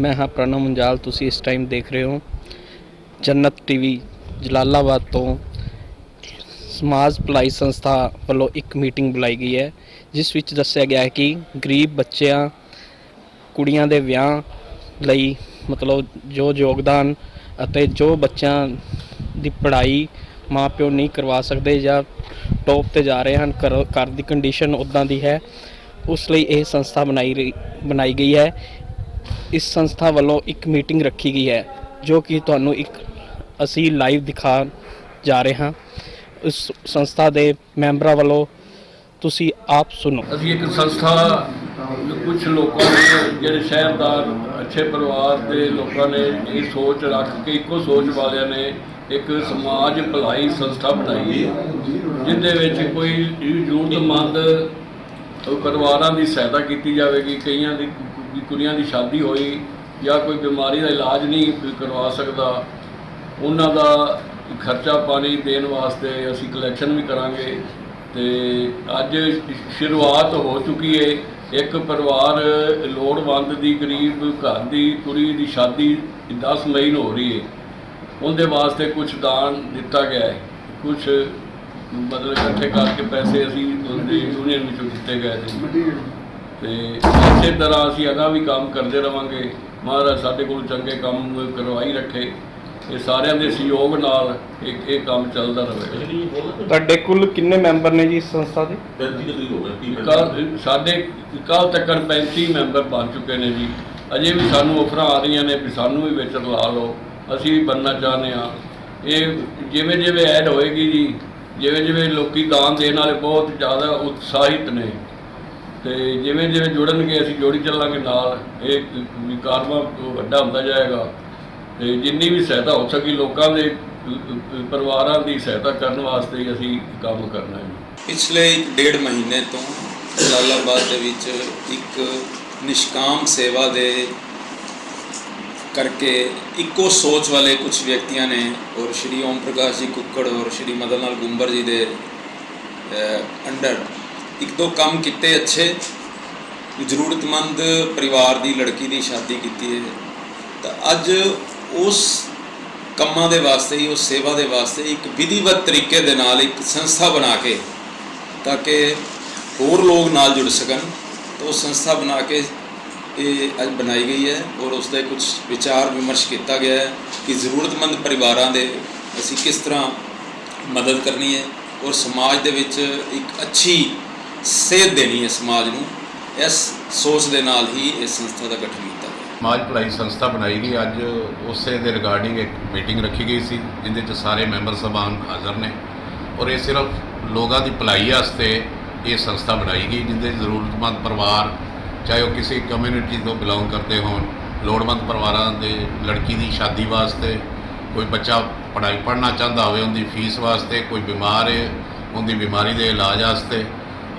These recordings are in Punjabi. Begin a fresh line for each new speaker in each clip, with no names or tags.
ਮੈਂ ਹਾਂ ਪ੍ਰਣਵ ਮੁੰਜਾਲ, ਤੁਸੀਂ ਇਸ ਟਾਈਮ ਦੇਖ ਰਹੇ ਹੋ ਜੰਨਤ ਟੀਵੀ ਜਲਾਲਾਬਾਦ ਤੋਂ ਸਮਾਜ ਭਲਾਈ ਸੰਸਥਾ ਵੱਲੋਂ ਇੱਕ ਮੀਟਿੰਗ ਬੁਲਾਈ ਗਈ ਹੈ, ਜਿਸ ਵਿੱਚ ਦੱਸਿਆ ਗਿਆ ਹੈ ਕਿ ਗਰੀਬ ਬੱਚਿਆਂ, ਕੁੜੀਆਂ ਦੇ ਵਿਆਹ ਲਈ ਮਤਲਬ ਜੋ ਯੋਗਦਾਨ ਅਤੇ ਜੋ ਬੱਚਿਆਂ ਦੀ ਪੜ੍ਹਾਈ ਮਾਪਿਓ ਨਹੀਂ ਕਰਵਾ ਸਕਦੇ ਜਾਂ ਟੌਪ ਤੇ ਜਾ ਰਹੇ ਹਨ, ਘਰ ਘਰ ਦੀ ਕੰਡੀਸ਼ਨ ਉਦਾਂ ਦੀ ਹੈ, ਉਸ ਲਈ ਇਹ ਸੰਸਥਾ ਬਣਾਈ ਰਹੀ- ਬਣਾਈ ਗਈ ਹੈ। ਇਸ ਸੰਸਥਾ ਵੱਲੋਂ ਇੱਕ ਮੀਟਿੰਗ ਰੱਖੀ ਗਈ ਹੈ, ਜੋ ਕਿ ਤੁਹਾਨੂੰ ਇੱਕ ਅਸੀਂ ਲਾਈਵ ਦਿਖਾ ਜਾ ਰਹੇ ਹਾਂ। ਇਸ ਸੰਸਥਾ ਦੇ ਮੈਂਬਰਾਂ ਵੱਲੋਂ ਤੁਸੀਂ ਆਪ ਸੁਣੋ।
ਅਸੀਂ ਇੱਕ ਸੰਸਥਾ ਕੁਝ ਲੋਕਾਂ ਨੇ, ਜਿਹੜੇ ਸ਼ਹਿਰਦਾਰ, ਅੱਛੇ ਪਰਿਵਾਰ ਦੇ ਲੋਕਾਂ ਨੇ ਇਹ ਸੋਚ ਰੱਖ ਕੇ, ਇੱਕੋ ਸੋਚ ਵਾਲਿਆਂ ਨੇ ਇੱਕ ਸਮਾਜ ਭਲਾਈ ਸੰਸਥਾ ਬਣਾਈ ਹੈ, ਜਿੰਦੇ ਵਿੱਚ ਕੋਈ ਜ਼ਰੂਰਤਮੰਦ ਪਰਿਵਾਰਾਂ ਦੀ ਸਹਾਇਤਾ ਕੀਤੀ ਜਾਵੇਗੀ, ਕਈਆਂ ਦੀ ਕੁੜੀਆਂ ਦੀ ਸ਼ਾਦੀ ਹੋਈ ਜਾਂ ਕੋਈ ਬਿਮਾਰੀ ਦਾ ਇਲਾਜ ਨਹੀਂ ਕਰਵਾ ਸਕਦਾ, ਉਹਨਾਂ ਦਾ ਖਰਚਾ ਪਾਣੀ ਦੇਣ ਵਾਸਤੇ ਅਸੀਂ ਕਲੈਕਸ਼ਨ ਵੀ ਕਰਾਂਗੇ ਤੇ ਅੱਜ ਸ਼ੁਰੂਆਤ ਹੋ ਚੁੱਕੀ ਹੈ ਇੱਕ ਪਰਿਵਾਰ ਲੋੜਵੰਦ ਦੀ, ਗਰੀਬ ਘਰ ਦੀ, ਕੁੜੀ ਦੀ ਸ਼ਾਦੀ 10 ਮਈ ਨੂੰ ਹੋ ਰਹੀ ਹੈ ਉਹਦੇ ਵਾਸਤੇ ਕੁਝ ਦਾਨ ਦਿੱਤਾ ਗਿਆ ਹੈ ਕੁਝ ਮਤਲਬ ਇਕੱਠੇ ਕਰਕੇ ਪੈਸੇ ਅਸੀਂ ਉਹਦੇ ਯੂਨੀਅਨ ਵਿੱਚੋਂ ਦਿੱਤੇ ਗਏ ਨੇ ਤੇ ਇਸੇ ਤਰ੍ਹਾਂ ਅਸੀਂ ਅਗਾਂਹ ਵੀ ਕੰਮ ਕਰਦੇ ਰਵਾਂਗੇ। ਮਹਾਰਾਜ ਸਾਡੇ ਕੋਲ ਚੰਗੇ ਕੰਮ ਕਰਵਾਈ ਰੱਖੇ। ਇਹ ਸਾਰਿਆਂ ਦੇ ਸਹਿਯੋਗ ਨਾਲ ਇਹ ਇਹ ਕੰਮ ਚੱਲਦਾ ਰਹੇ।
ਤੁਹਾਡੇ ਕੁੱਲ ਕਿੰਨੇ ਮੈਂਬਰ ਨੇ ਜੀ ਇਸ ਸੰਸਥਾ ਦੇ?
ਸਾਡੇ ਕੱਲ ਤੱਕ 35 ਮੈਂਬਰ ਬਣ ਚੁੱਕੇ ਨੇ ਜੀ। ਅਜੇ ਵੀ ਸਾਨੂੰ ਆਫਰਾਂ ਆ ਰਹੀਆਂ ਨੇ ਵੀ ਸਾਨੂੰ ਵੀ ਵਿੱਚ ਲਾ ਲਓ। ਅਸੀਂ ਵੀ ਬਣਨਾ ਚਾਹੁੰਦੇ ਆ ਇਹ ਜਿਵੇਂ ਜਿਵੇਂ ਐਡ ਹੋਏਗੀ ਜੀ ਜਿਵੇਂ ਜਿਵੇਂ ਲੋਕੀ ਦਾਨ ਦੇਣ ਵਾਲੇ ਬਹੁਤ ਜ਼ਿਆਦਾ ਉਤਸ਼ਾਹਿਤ ਨੇ, ਤੇ ਜਿਵੇਂ ਜਿਵੇਂ ਜੁੜਨਗੇ ਅਸੀਂ ਜੋੜੀ ਚੱਲਾਂਗੇ ਨਾਲ, ਇਹ ਵੀ ਕਾਰਵਾ ਵੱਡਾ ਹੁੰਦਾ ਜਾਏਗਾ। ਤੇ ਜਿੰਨੀ ਵੀ ਸਹਾਇਤਾ ਹੋ ਸਕੀ ਲੋਕਾਂ ਦੇ, ਪਰਿਵਾਰਾਂ ਦੀ ਸਹਾਇਤਾ ਕਰਨ ਵਾਸਤੇ ਅਸੀਂ ਕੰਮ ਕਰਨਾ ਹੈ
ਪਿਛਲੇ ਇੱਕ ਡੇਢ ਮਹੀਨੇ ਤੋਂ ਜਲਾਲਾਬਾਦ ਦੇ ਵਿੱਚ ਇੱਕ ਨਿਸ਼ਕਾਮ ਸੇਵਾ ਦੇ ਕਰਕੇ ਇੱਕੋ ਸੋਚ ਵਾਲੇ ਕੁਝ ਵਿਅਕਤੀਆਂ ਨੇ ਔਰ ਸ਼੍ਰੀ ਓਮ ਪ੍ਰਕਾਸ਼ ਜੀ ਕੁੱਕੜ ਔਰ ਸ਼੍ਰੀ ਮਦਨ ਲਾਲ ਗੁੰਬਰ ਜੀ ਦੇ ਅੰਡਰ ਇੱਕ ਦੋ ਕੰਮ ਕੀਤੇ ਅੱਛੇ। ਜ਼ਰੂਰਤਮੰਦ ਪਰਿਵਾਰ ਦੀ ਲੜਕੀ ਦੀ ਸ਼ਾਦੀ ਕੀਤੀ ਹੈ। ਤਾਂ ਅੱਜ ਉਸ ਕੰਮਾਂ ਦੇ ਵਾਸਤੇ ਹੀ, ਉਸ ਸੇਵਾ ਦੇ ਵਾਸਤੇ ਇੱਕ ਵਿਧੀਵਤ ਤਰੀਕੇ ਦੇ ਨਾਲ ਇੱਕ ਸੰਸਥਾ ਬਣਾ ਕੇ, ਤਾਂ ਕਿ ਹੋਰ ਲੋਕ ਨਾਲ ਜੁੜ ਸਕਣ। ਤਾਂ ਉਹ ਸੰਸਥਾ ਬਣਾ ਕੇ ਇਹ ਅੱਜ ਬਣਾਈ ਗਈ ਹੈ ਔਰ ਉਸ ਦਾ ਕੁਝ ਵਿਚਾਰ ਵਿਮਰਸ਼ ਕੀਤਾ ਗਿਆ ਹੈ ਕਿ ਜ਼ਰੂਰਤਮੰਦ ਪਰਿਵਾਰਾਂ ਦੇ ਅਸੀਂ ਕਿਸ ਤਰ੍ਹਾਂ ਮਦਦ ਕਰਨੀ ਹੈ ਔਰ ਸਮਾਜ ਦੇ ਵਿੱਚ ਇੱਕ ਅੱਛੀ ਸੇਧ ਦੇਣੀ ਹੈ ਸਮਾਜ ਨੂੰ, ਇਸ ਸੋਚ ਦੇ ਨਾਲ ਹੀ ਇਸ ਸੰਸਥਾ ਦਾ ਗਠਨ ਕੀਤਾ ਗਿਆ।
ਸਮਾਜ ਭਲਾਈ ਸੰਸਥਾ ਬਣਾਈ ਗਈ ਅੱਜ, ਉਸੇ ਦੇ ਰਿਗਾਰਡਿੰਗ ਇੱਕ ਮੀਟਿੰਗ ਰੱਖੀ ਗਈ ਸੀ, ਜਿੰਦੇ ਚ ਸਾਰੇ ਮੈਂਬਰ ਸਭਾਨ ਹਾਜ਼ਰ ਨੇ। ਔਰ ਇਹ ਸਿਰਫ ਲੋਕਾਂ ਦੀ ਭਲਾਈ ਵਾਸਤੇ ਇਹ ਸੰਸਥਾ ਬਣਾਈ ਗਈ, ਜਿੰਦੇ ਜ਼ਰੂਰਤਮੰਦ ਪਰਿਵਾਰ ਚਾਹੇ ਉਹ ਕਿਸੇ ਕਮਿਊਨਿਟੀ ਤੋਂ ਬਿਲੋਂਗ ਕਰਦੇ ਹੋਣ, ਲੋੜਵੰਦ ਪਰਿਵਾਰਾਂ ਦੇ, ਲੜਕੀ ਦੀ ਸ਼ਾਦੀ ਵਾਸਤੇ, ਕੋਈ ਬੱਚਾ ਪੜ੍ਹਾਈ ਪੜ੍ਹਨਾ ਚਾਹੁੰਦਾ ਹੋਵੇ, ਉਹਦੀ ਫੀਸ ਵਾਸਤੇ, ਕੋਈ ਬਿਮਾਰ ਹੈ, ਉਹਦੀ ਬਿਮਾਰੀ ਦੇ ਇਲਾਜ ਵਾਸਤੇ,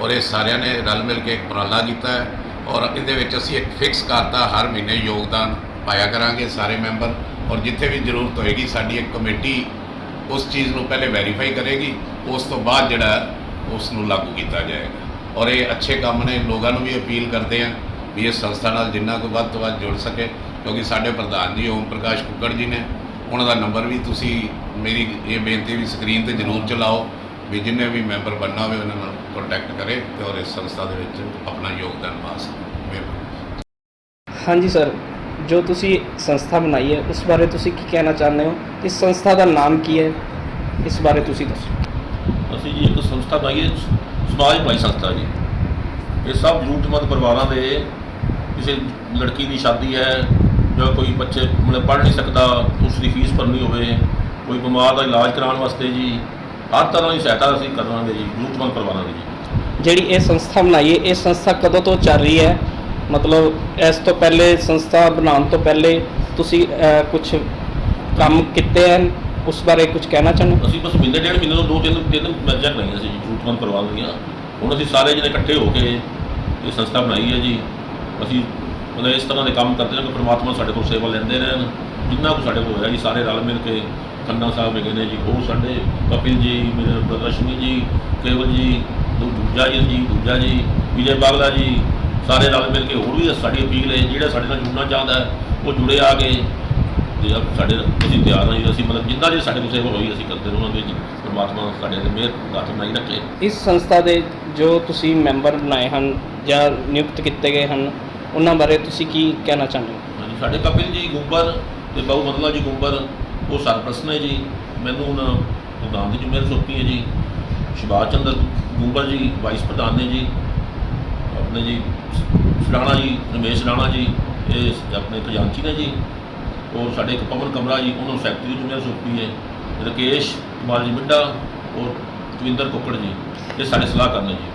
ਔਰ ਇਹ ਸਾਰਿਆਂ ਨੇ ਰਲ ਮਿਲ ਕੇ ਇੱਕ ਉਪਰਾਲਾ ਕੀਤਾ ਹੈ, ਔਰ ਇਹਦੇ ਵਿੱਚ ਅਸੀਂ ਇੱਕ ਫਿਕਸ ਕਰਤਾ ਹਰ ਮਹੀਨੇ ਯੋਗਦਾਨ ਪਾਇਆ ਕਰਾਂਗੇ ਸਾਰੇ ਮੈਂਬਰ, ਔਰ ਜਿੱਥੇ ਵੀ ਜ਼ਰੂਰਤ ਹੋਏਗੀ, ਸਾਡੀ ਇੱਕ ਕਮੇਟੀ ਉਸ ਚੀਜ਼ ਨੂੰ ਪਹਿਲੇ ਵੈਰੀਫਾਈ ਕਰੇਗੀ, ਉਸ ਤੋਂ ਬਾਅਦ ਜਿਹੜਾ ਉਸ ਨੂੰ ਲਾਗੂ ਕੀਤਾ ਜਾਏਗਾ। ਔਰ ਇਹ ਅੱਛੇ ਕੰਮ ਨੇ ਲੋਕਾਂ ਨੂੰ ਵੀ ਅਪੀਲ ਕਰਦੇ ਆ ਵੀ ਇਸ ਸੰਸਥਾ ਨਾਲ ਜਿੰਨਾ ਕੋਈ ਵੱਧ ਤੋਂ ਵੱਧ ਜੁੜ ਸਕੇ ਕਿਉਂਕਿ ਸਾਡੇ ਪ੍ਰਧਾਨ ਜੀ ਓਮ ਪ੍ਰਕਾਸ਼ ਕੁੱਕੜ ਜੀ ਨੇ ਉਹਨਾਂ ਦਾ ਨੰਬਰ ਵੀ ਤੁਸੀਂ ਮੇਰੀ ਇਹ ਬੇਨਤੀ ਵੀ ਸਕਰੀਨ ਤੇ ਜ਼ਰੂਰ ਚਲਾਓ ਵੀ ਜਿੰਨੇ ਵੀ ਮੈਂਬਰ ਬਣਨਾ ਹੋਵੇ ਉਹਨਾਂ ਨਾਲ ਕੰਟੈਕਟ ਕਰੇ ਤੇ ਔਰ ਇਸ ਸੰਸਥਾ ਦੇ ਵਿੱਚ ਆਪਣਾ ਯੋਗਦਾਨ ਪਾ ਸਕੇ
ਹਾਂਜੀ ਸਰ ਜੋ ਤੁਸੀਂ ਸੰਸਥਾ ਬਣਾਈ ਹੈ ਉਸ ਬਾਰੇ ਤੁਸੀਂ ਕੀ ਕਹਿਣਾ ਚਾਹੁੰਦੇ ਹੋ? ਇਸ ਸੰਸਥਾ ਦਾ ਨਾਮ ਕੀ ਹੈ? ਇਸ ਬਾਰੇ ਤੁਸੀਂ ਦੱਸੋ।
ਅਸੀਂ ਜੀ ਇੱਕ ਸੰਸਥਾ ਬਣਾਈ ਹੈ ਸਮਾਜ ਭਾਈ ਸੰਸਥਾ ਜੀ। ਇਹ ਸਭ ਜ਼ਰੂਰਤਮੰਦ ਪਰਿਵਾਰਾਂ ਦੇ ਕਿਸੇ ਲੜਕੀ ਦੀ ਸ਼ਾਦੀ ਹੈ ਜਾਂ ਕੋਈ ਬੱਚੇ ਮਤਲਬ ਪੜ੍ਹ ਨਹੀਂ ਸਕਦਾ ਉਸ ਦੀ ਫੀਸ ਭਰਨੀ ਹੋਵੇ, ਕੋਈ ਬਿਮਾਰ ਦਾ ਇਲਾਜ ਕਰਾਉਣ ਵਾਸਤੇ ਜੀ, ਹਰ ਤਰ੍ਹਾਂ ਦੀ ਸਹਾਇਤਾ ਅਸੀਂ ਕਰਾਂਗੇ ਜੀ, ਜ਼ਰੂਰਤਮੰਦ ਪਰਿਵਾਰਾਂ ਦੀ ਜੀ।
ਜਿਹੜੀ ਇਹ ਸੰਸਥਾ ਬਣਾਈ ਹੈ, ਇਹ ਸੰਸਥਾ ਕਦੋਂ ਤੋਂ ਚੱਲ ਰਹੀ ਹੈ? ਮਤਲਬ ਇਸ ਤੋਂ ਪਹਿਲੇ ਸੰਸਥਾ ਬਣਾਉਣ ਤੋਂ ਪਹਿਲੇ ਤੁਸੀਂ ਕੁਝ ਕੰਮ ਕੀਤੇ ਹਨ? ਉਸ ਬਾਰੇ ਕੁਝ ਕਹਿਣਾ ਚਾਹੁੰਦੇ
ਅਸੀਂ ਬਸ ਮਹੀਨੇ ਡੇਢ ਮਹੀਨੇ ਤੋਂ ਦੋ ਤਿੰਨ ਤਿੰਨ ਮੈਚਾਂ ਕਰਾਈਆਂ ਸੀ ਜੀ ਜ਼ਰੂਰਤਮੰਦ ਪਰਿਵਾਰਾਂ ਦੀਆਂ। ਹੁਣ ਅਸੀਂ ਸਾਰੇ ਜਿਹਨੇ ਇਕੱਠੇ ਹੋ ਕੇ ਇਹ ਸੰਸਥਾ ਬਣਾਈ ਹੈ ਜੀ। ਅਸੀਂ ਮਤਲਬ ਇਸ ਤਰ੍ਹਾਂ ਦੇ ਕੰਮ ਕਰਦੇ ਨੇ ਕਿ ਪ੍ਰਮਾਤਮਾ ਸਾਡੇ ਕੋਲ ਸੇਵਾ ਲੈਂਦੇ ਰਹਿਣ। ਜਿੰਨਾ ਕੁ ਸਾਡੇ ਕੋਲ ਹੋਇਆ ਜੀ, ਸਾਰੇ ਰਲ ਮਿਲ ਕੇ ਖੰਨਾ ਸਾਹਿਬ ਹੈਗੇ ਨੇ ਜੀ, ਉਹ ਸਾਡੇ, ਕਪਿਲ ਜੀ, ਮੇਰੇ ਪ੍ਰਦਰਸ਼ਨੀ ਜੀ, ਕੇਵਲ ਜੀ, ਦੂ- ਦੂਜਾ ਜੀ ਜੀ ਦੂਜਾ ਜੀ, ਵਿਜੇ ਬਾਗਲਾ ਜੀ, ਸਾਰੇ ਰਲ ਮਿਲ ਕੇ ਹੋਰ ਵੀ ਸਾਡੀ ਅਪੀਲ ਹੈ, ਜਿਹੜਾ ਸਾਡੇ ਨਾਲ ਜੁੜਨਾ ਚਾਹੁੰਦਾ ਉਹ ਜੁੜੇ ਆ ਕੇ ਤੇ ਆਪ ਸਾਡੇ ਅਸੀਂ ਤਿਆਰ ਹਾਂ ਜੀ ਅਸੀਂ ਮਤਲਬ ਜਿੰਨਾ ਜੇ ਸਾਡੇ ਕੋਲ ਸੇਵਾ ਹੋਈ ਅਸੀਂ ਕਰਦੇ ਰਹਾਂਗੇ ਜੀ। ਪਰਮਾਤਮਾ ਸਾਡੇ ਤੇ ਮਿਹਰ ਦਾਤ ਬਣਾਈ ਰੱਖੇ।
ਇਸ ਸੰਸਥਾ ਦੇ ਜੋ ਤੁਸੀਂ ਮੈਂਬਰ ਬਣਾਏ ਹਨ ਜਾਂ ਨਿਯੁਕਤ ਕੀਤੇ ਗਏ ਹਨ ਉਹਨਾਂ ਬਾਰੇ ਤੁਸੀਂ ਕੀ ਕਹਿਣਾ ਚਾਹੁੰਦੇ ਹੋ?
ਹਾਂਜੀ ਸਾਡੇ ਕਪਿਲ ਜੀ ਗੁੰਬਰ ਤੇ ਬਾਬੂ ਮਦਲਾ ਜੀ ਗੁੰਬਰ ਉਹ ਸਰਪ੍ਰਸਤ ਨੇ ਜੀ। ਮੈਨੂੰ ਹੁਣ ਪ੍ਰਧਾਨ ਦੀ ਜ਼ਿੰਮੇਵਾਰੀ ਸੌਂਪੀ ਹੈ ਜੀ। ਸੁਭਾਸ਼ ਚੰਦਰ ਗੁੰਬਰ ਜੀ ਵਾਈਸ ਪ੍ਰਧਾਨ ਨੇ ਜੀ। ਆਪਣੇ ਜੀ ਰਾਣਾ ਜੀ ਰਮੇਸ਼ ਰਾਣਾ ਜੀ ਇਹ ਆਪਣੇ ਖਜ਼ਾਨਚੀ ਨੇ ਜੀ। ਔਰ ਸਾਡੇ ਇੱਕ ਪਵਨ ਕਮਰਾ ਜੀ, ਉਹਨਾਂ ਨੂੰ ਸੈਕਟਰੀ ਦੀ ਜ਼ਿੰਮੇਵਾਰੀ ਸੌਂਪੀ ਹੈ। ਰਕੇਸ਼, ਕੁਮਾਰ ਜੀ ਮਿੱਡਾ ਔਰ ਜਵਿੰਦਰ ਕੁੱਕੜ ਜੀ, ਇਹ ਸਾਡੇ ਸਲਾਹਕਾਰ ਨੇ ਜੀ।